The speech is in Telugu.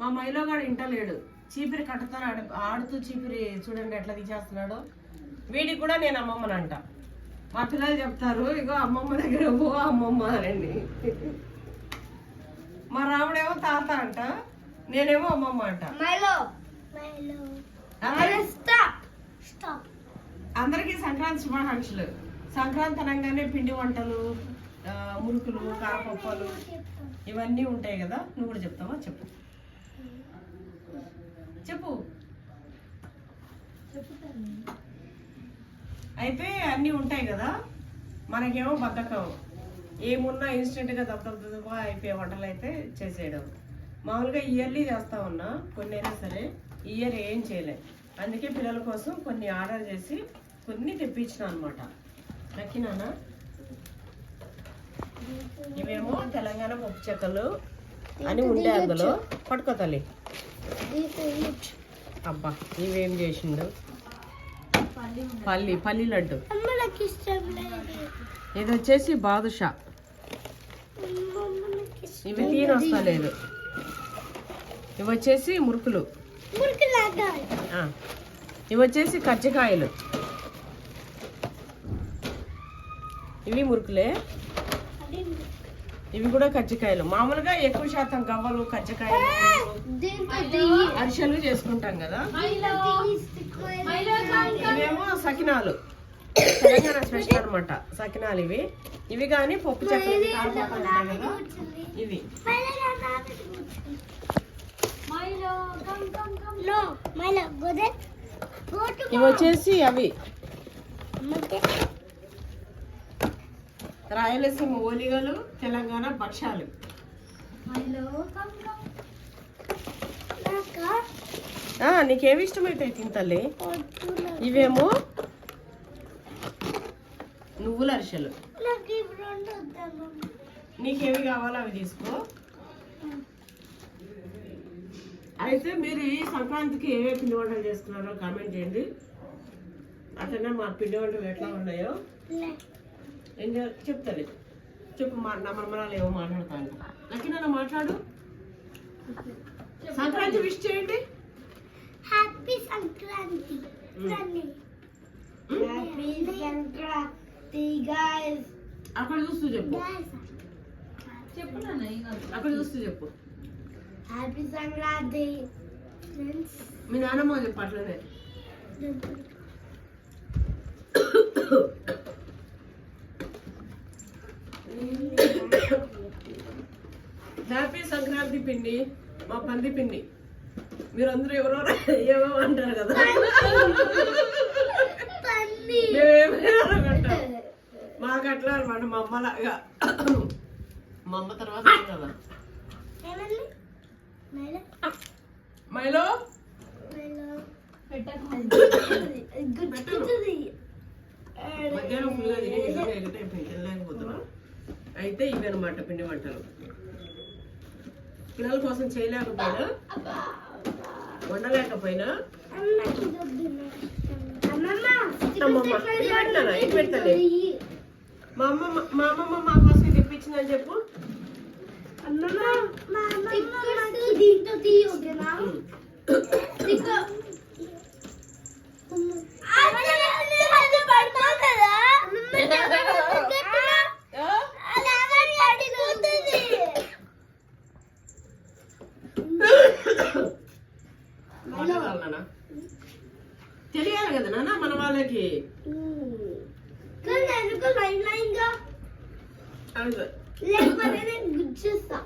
మా మైలో గాడు ఇంటలేడు. చీపిరి కట్టుతాను ఆడు ఆడుతూ చీపిరి చూడండి ఎట్లా తీసేస్తున్నాడు. వీడికి కూడా నేను అమ్మమ్మనంట. మా పిల్లలు చెప్తారు ఇగో అమ్మమ్మ దగ్గర పో అమ్మమ్మ అనండి మా రాముడేమో తాత అంట నేనేమో అమ్మమ్మ అంట. అందరికీ సంక్రాంతి శుభాకాంక్షలు. సంక్రాంతి అనగానే పిండి వంటలు మురుకులు కారపప్పాలు ఇవన్నీ ఉంటాయి కదా నువ్వు కూడా చెప్తావా? చెప్పు. చెప్పు. అయితే అన్నీ ఉంటాయి కదా మనకేమో బద్ధకం. ఏమున్నా ఇన్స్టెంట్గా దత్తగా అయిపోయే వంటలు అయితే చేసేయడం. మామూలుగా ఇయర్లీ చేస్తా ఉన్నా కొన్ని అయినా సరే ఇయర్ ఏం చేయలే. అందుకే పిల్లల కోసం కొన్ని ఆర్డర్ చేసి కొన్ని తెప్పించిన అనమాట నక్కినానా ఇవేమో తెలంగాణ పప్పు చెక్కలు అని ఉండే అందులో పట్టుకో తల్లి. అబ్బా ఇవేం చేసిండు? పల్లి పల్లి లడ్డు. ఇది వచ్చేసి బాదుషా. ఇవి తీనొస్తా లేదు. ఇవి వచ్చేసి మురుకులు. ఇవి వచ్చేసి కజ్జికాయలు. ఇవి మురుకులే. ఇవి కూడా కజ్జికాయలు. మామూలుగా ఎక్కువ శాతం గవ్వలు కజ్జికాయలు అరిసెలు చేసుకుంటాం కదా. మైలో స్టిక్ మైలో ఇవేమో సకినాలు. తెలంగాణ స్పెషల్ అన్నమాట సకినాలు ఇవి. ఇవి కానీ పప్పు చెక్కలు ఇవి. Milo come come come no Milo గోదే go to ఇవి వచ్చేసి అవి. అమ్మకే రాయలసీమ ఓలిగలు తెలంగాణ భక్ష్యాలు. నీకేవి ఇష్టమైతే తింతలే ఇవేమో నువ్వుల అరిసెలు. నీకేవి కావాలో అవి తీసుకో. అయితే మీరు ఈ సంక్రాంతికి ఏ పిండి వంటలు చేసుకున్నారో కామెంట్ చేయండి. అట్లనే మా పిండి వంటలు ఎట్లా ఉన్నాయో. చేయాలి చెప్తాను చెప్పు మా నా మనమరాలు ఏమో మాట్లాడతాను. నక్కినా మాట్లాడు. సంక్రాంతి విష్ చేయండి. Happy Sankranti. Happy Sankranti guys అక్కడ చూస్తూ చెప్పు. గైస్ అక్కడ చూస్తూ చెప్పు. హ్యాపీ సంక్రాంతి మీ నాన్నమ్మ చెప్పు అట్లనే హ్యాపీ సంక్రాంతి పిండి మా పంది పిండి. మీరందరూ ఎవరో ఏమో అంటారు కదా. మాకు అట్లా అనమాట మా అమ్మలాగా మా అమ్మ తర్వాత కదా. మైలో మధ్యాహ్నం ఫుల్గా తిని నిజంగా ఎగట అయిపోయింది తినలేకపోతున్నా అయితే ఇవి అనమాట పిండి వంటలు. పిల్లల కోసం చేయలేకపోయినా వండలేకపోయినా. మా అమ్మమ్మ మా అమ్మమ్మ మా కోసం తెప్పించిందని చెప్పు. అమ్మమ్మ దీంతో తీయి నాన్న మన వాళ్ళకి కానీ లైన్ లైన్గా అవి లేకపోతే నేను గుర్తిస్తా